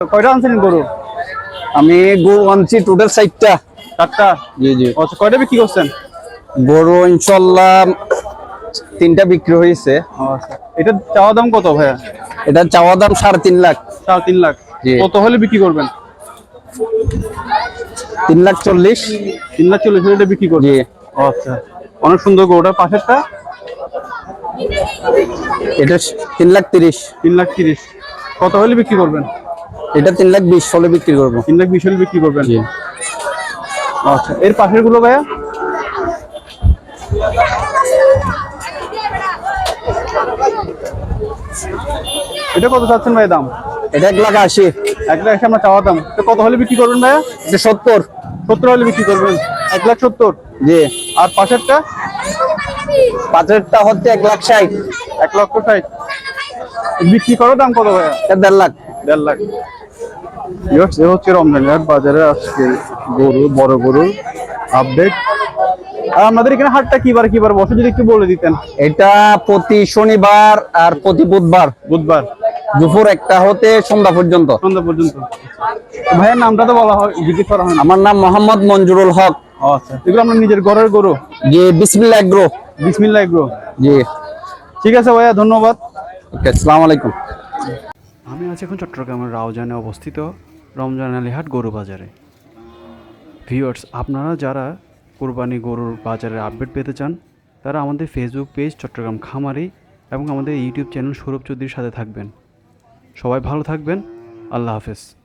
কয়টা আনছেন গরু? আমি গরু আনছি টোটাল সাইটটা চারটা? জি জি। আচ্ছা কয়টা বিক্রি করছেন? গরু ইনশাল্লাহ তিনটা বিক্রি হয়েছে। আচ্ছা। এটা চাওয়া দাম কত ভাইয়া? এটা চাওয়া দাম সাড়ে তিন লাখ। সাড়ে তিন লাখ। জি। কত হলে বিক্রি করবেন? তিন লাখ চল্লিশ। তিন লাখ চল্লিশ এটা বিক্রি ও আচ্ছা। অনেক সুন্দর গরুটা। পাশেরটা? এটা তিন লাখ তিরিশ। তিন লাখ তিরিশ। কত হলে বিক্রি করবেন? এটা তিন লাখ বিশ হলে বিক্রি করব। তিন লাখ বিশ হলে বিক্রি করবেন? আচ্ছা এর পাশেরগুলো ভাইয়া? এটা কত চাচ্ছেন ভাই দাম? এটা এক লাখ আশি। এক লাখ আমরা চাওয়া দাম। তো কত হলে বিক্রি করবেন ভাইয়া? এটা সত্তর। সত্তর হলে বিক্রি করবেন। এক লাখ সত্তর? জি। আর পাশেরটা? পাঁচেরটা হচ্ছে এক লাখ ষাট। এক লক্ষ ষাট। বিক্রি করার দাম কত ভাইয়া? দেড় লাখ। দেড় লাখ। এ হচ্ছে রমজানঘাট বাজারে আজকে গরু বড় গরু আপডেট আর আমাদের এখানে হাটটা কিবার কিবার বসে যদি একটু বলে দিতেন। এটা প্রতি শনিবার আর প্রতি বুধবার। বুধবার। দুপুর একটা হতে সন্ধ্যা পর্যন্ত। সন্ধ্যা পর্যন্ত। ভাইয়ের নামটা তো বলা হয় জিজ্ঞেস করা হয় আমার নাম মোহাম্মদ মঞ্জুরুল হক। আচ্ছা। এগুলো আমরা নিজের ঘরের গরু? জি বিসমিল্লা এগ্রো বিসমিল্লাহ এগুলো জি। ঠিক আছে ভাইয়া ধন্যবাদ। ওকে আসসালামু আলাইকুম। আছি এখন চট্টগ্রামের রাউজানে অবস্থিত রমজান আলীহাট গরু বাজারে। ভিউয়ার্স, আপনারা যারা কোরবানি গরুর বাজারের আপডেট পেতে চান, তারা আমাদের ফেসবুক পেজ চট্টগ্রাম খামারি এবং আমাদের ইউটিউব চ্যানেল সৌরভ চৌধুরীর সাথে থাকবেন। সবাই ভালো থাকবেন। আল্লাহ হাফেজ।